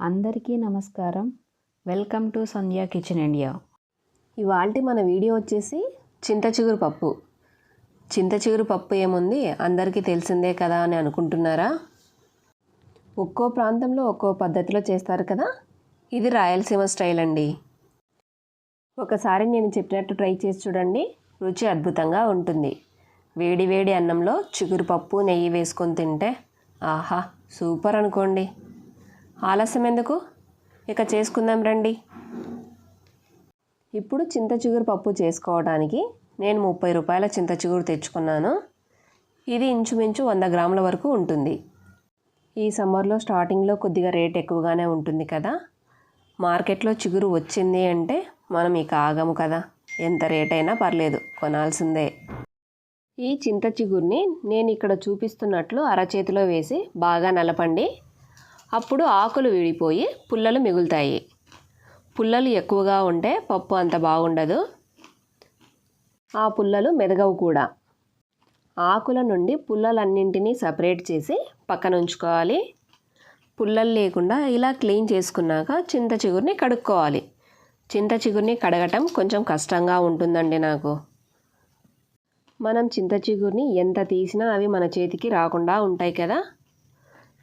అందరికీ నమస్కారం. Welcome to Sandhya kitchen India. ఇవాళ మన వీడియో వచ్చేసి చింత చిగురు పప్పు. చింత చిగురు పప్పు ఏముంది? అందరికీ తెలిసిందే కదా అని అనుకుంటున్నారా? ఒక్కో ప్రాంతంలో ఒక్కో పద్ధతిలో చేస్తారు కదా? ఇది రాయలసీమ స్టైల్ అండి. ఒకసారి నేను చెప్పినట్టు ట్రై చేసి చూడండి. రుచి అద్భుతంగా ఉంటుంది. వేడి వేడి అన్నంలో చిగురు పప్పు నెయ్యి వేసుకొని తింటే ఆహా సూపర్ అనుకోండి. ఆలస్యం ఎందుకు? ఇక చేసుకుందాం రండి. ఇప్పుడు చింత చిగురు పప్పు చేసుకోవడానికి నేను ముప్పై రూపాయల చింత చిగురు తెచ్చుకున్నాను. ఇది ఇంచుమించు వంద గ్రాముల వరకు ఉంటుంది. ఈ సమ్మర్లో స్టార్టింగ్లో కొద్దిగా రేట్ ఎక్కువగానే ఉంటుంది కదా. మార్కెట్లో చిగురు వచ్చింది అంటే మనం ఇక ఆగము కదా. ఎంత రేట్ అయినా పర్లేదు కొనాల్సిందే. ఈ చింత చిగురిని నేను ఇక్కడ చూపిస్తున్నట్లు అరచేతిలో వేసి బాగా నలపండి. అప్పుడు ఆకులు విడిపోయి పుల్లలు మిగులుతాయి. పుల్లలు ఎక్కువగా ఉంటే పప్పు అంత బాగుండదు. ఆ పుల్లలు మెదగవు కూడా. ఆకుల నుండి పుల్లలన్నింటినీ సపరేట్ చేసి పక్కన ఉంచుకోవాలి పుల్లలు లేకుండా ఇలా క్లీన్ చేసుకున్నాక చింత చిగురిని కడుక్కోవాలి. చింత చిగురిని కడగటం కొంచెం కష్టంగా ఉంటుందండి నాకు. మనం చింత చిగురిని ఎంత తీసినా అవి మన చేతికి రాకుండా ఉంటాయి కదా.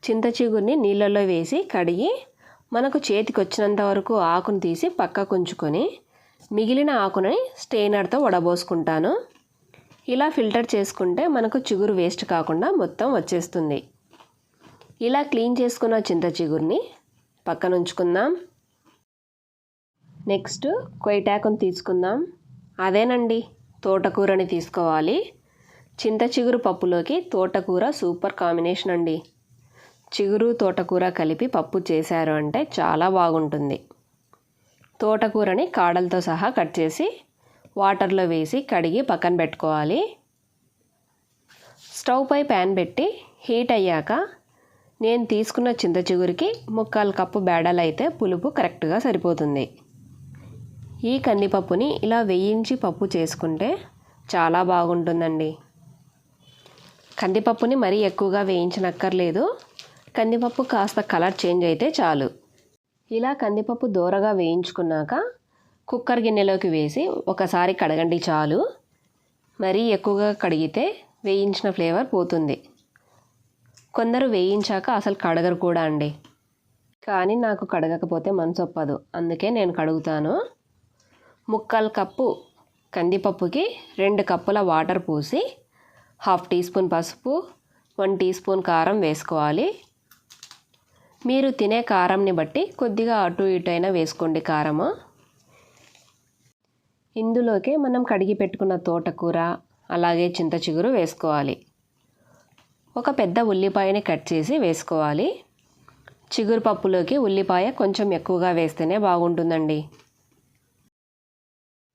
చింత చిగురిని వేసి కడిగి మనకు చేతికి వచ్చినంత వరకు ఆకును తీసి పక్కకు ఉంచుకొని మిగిలిన ఆకుని స్టెయినర్తో వడబోసుకుంటాను. ఇలా ఫిల్టర్ చేసుకుంటే మనకు చిగురు వేస్ట్ కాకుండా మొత్తం వచ్చేస్తుంది. ఇలా క్లీన్ చేసుకున్న చింత చిగురిని పక్కన ఉంచుకుందాం. నెక్స్ట్ కొయ్యటాకును తీసుకుందాం. అదేనండి తోటకూరని తీసుకోవాలి. చింత చిగురు పప్పులోకి తోటకూర సూపర్ కాంబినేషన్ అండి. చిగురు తోటకూర కలిపి పప్పు చేశారు అంటే చాలా బాగుంటుంది. తోటకూరని కాడలతో సహా కట్ చేసి వాటర్లో వేసి కడిగి పక్కన పెట్టుకోవాలి. స్టవ్ పై ప్యాన్ పెట్టి హీట్ అయ్యాక నేను తీసుకున్న చింత చిగురికి ముక్కాలు కప్పు బేడలు అయితే పులుపు కరెక్ట్గా సరిపోతుంది. ఈ కందిపప్పుని ఇలా వేయించి పప్పు చేసుకుంటే చాలా బాగుంటుందండి. కందిపప్పుని మరీ ఎక్కువగా వేయించనక్కర్లేదు. కందిపప్పు కాస్త కలర్ చేంజ్ అయితే చాలు. ఇలా కందిపప్పు దూరగా వేయించుకున్నాక కుక్కర్ గిన్నెలోకి వేసి ఒకసారి కడగండి చాలు. మరీ ఎక్కువగా కడిగితే వేయించిన ఫ్లేవర్ పోతుంది. కొందరు వేయించాక అసలు కడగరు కూడా అండి. కానీ నాకు కడగకపోతే మనసొప్పదు. అందుకే నేను కడుగుతాను. ముక్కలు కప్పు కందిపప్పుకి రెండు కప్పుల వాటర్ పోసి హాఫ్ టీ స్పూన్ పసుపు వన్ టీ స్పూన్ కారం వేసుకోవాలి. మీరు తినే కారంని బట్టి కొద్దిగా అటు ఇటు అయినా వేసుకోండి కారము. ఇందులోకే మనం కడిగి పెట్టుకున్న తోటకూర అలాగే చింత చిగురు వేసుకోవాలి. ఒక పెద్ద ఉల్లిపాయని కట్ చేసి వేసుకోవాలి. చిగురు పప్పులోకి ఉల్లిపాయ కొంచెం ఎక్కువగా వేస్తేనే బాగుంటుందండి.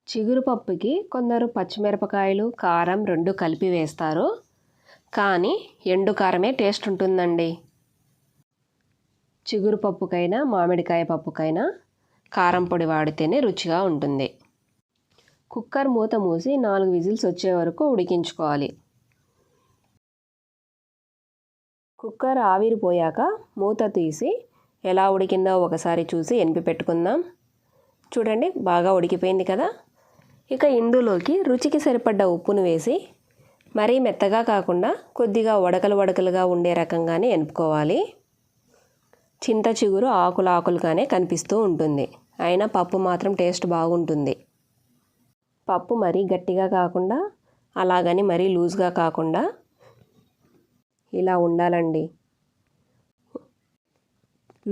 చిగురు పప్పుకి కొందరు పచ్చిమిరపకాయలు కారం రెండు కలిపి వేస్తారు. కానీ ఎండు కారమే టేస్ట్ ఉంటుందండి. చిగురు పప్పుకైనా మామిడికాయ పప్పుకైనా కారం పొడి వాడితేనే రుచిగా ఉంటుంది. కుక్కర్ మూత మూసి నాలుగు విజిల్స్ వచ్చే వరకు ఉడికించుకోవాలి. కుక్కర్ ఆవిరిపోయాక మూత తీసి ఎలా ఉడికిందో ఒకసారి చూసి ఎనిపి పెట్టుకుందాం. చూడండి బాగా ఉడికిపోయింది కదా? ఇక ఇందులోకి రుచికి సరిపడ్డ ఉప్పును వేసి మరీ మెత్తగా కాకుండా కొద్దిగా వడకలు వడకలుగా ఉండే రకంగానే ఎనుపుకోవాలి. చింత చిగురు ఆకులు ఆకులుగానే కనిపిస్తూ ఉంటుంది. అయినా పప్పు మాత్రం టేస్ట్ బాగుంటుంది. పప్పు మరీ గట్టిగా కాకుండా అలాగని మరీ లూజ్గా కాకుండా ఇలా ఉండాలండి.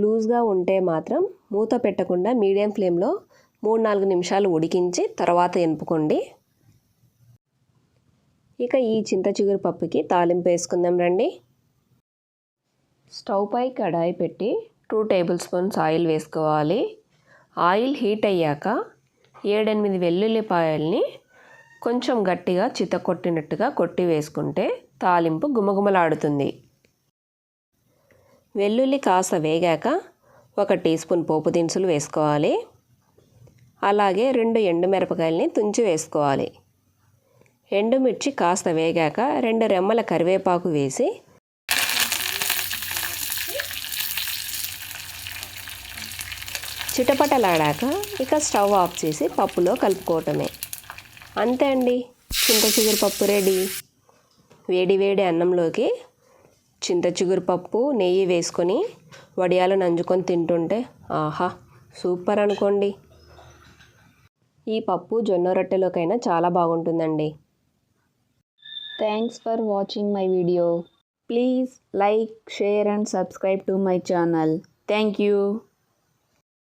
లూజ్గా ఉంటే మాత్రం మూత పెట్టకుండా మీడియం ఫ్లేమ్లో మూడు నాలుగు నిమిషాలు ఉడికించి తర్వాత ఎనుపుకోండి ఇక ఈ చింత చిగురు పప్పుకి తాలింపు వేసుకుందాం రండి. స్టవ్ పై కడాయి పెట్టి టూ టేబుల్ స్పూన్స్ ఆయిల్ వేసుకోవాలి. ఆయిల్ హీట్ అయ్యాక ఏడెనిమిది వెల్లుల్లిపాయల్ని కొంచెం గట్టిగా చితకొట్టినట్టుగా కొట్టి వేసుకుంటే తాలింపు గుమగుమలాడుతుంది. వెల్లుల్లి కాస్త వేగాక ఒక టీ స్పూన్ పోపు దినుసులు వేసుకోవాలి. అలాగే రెండు ఎండుమిరపకాయలని తుంచి వేసుకోవాలి. ఎండుమిర్చి కాస్త వేగాక రెండు రెమ్మల కరివేపాకు వేసి చిటపటలాడాక ఇక స్టవ్ ఆఫ్ చేసి పప్పులో కలుపుకోవటమే. అంతే అండి. చింత చిగురు పప్పు రెడీ. వేడి వేడి అన్నంలోకి చింత చిగురు పప్పు నెయ్యి వేసుకొని వడియాలు నంజుకొని తింటుంటే ఆహా సూపర్ అనుకోండి. ఈ పప్పు జొన్న రొట్టెలోకైనా చాలా బాగుంటుందండి. Thanks for watching my video please like share and subscribe to my channel thank you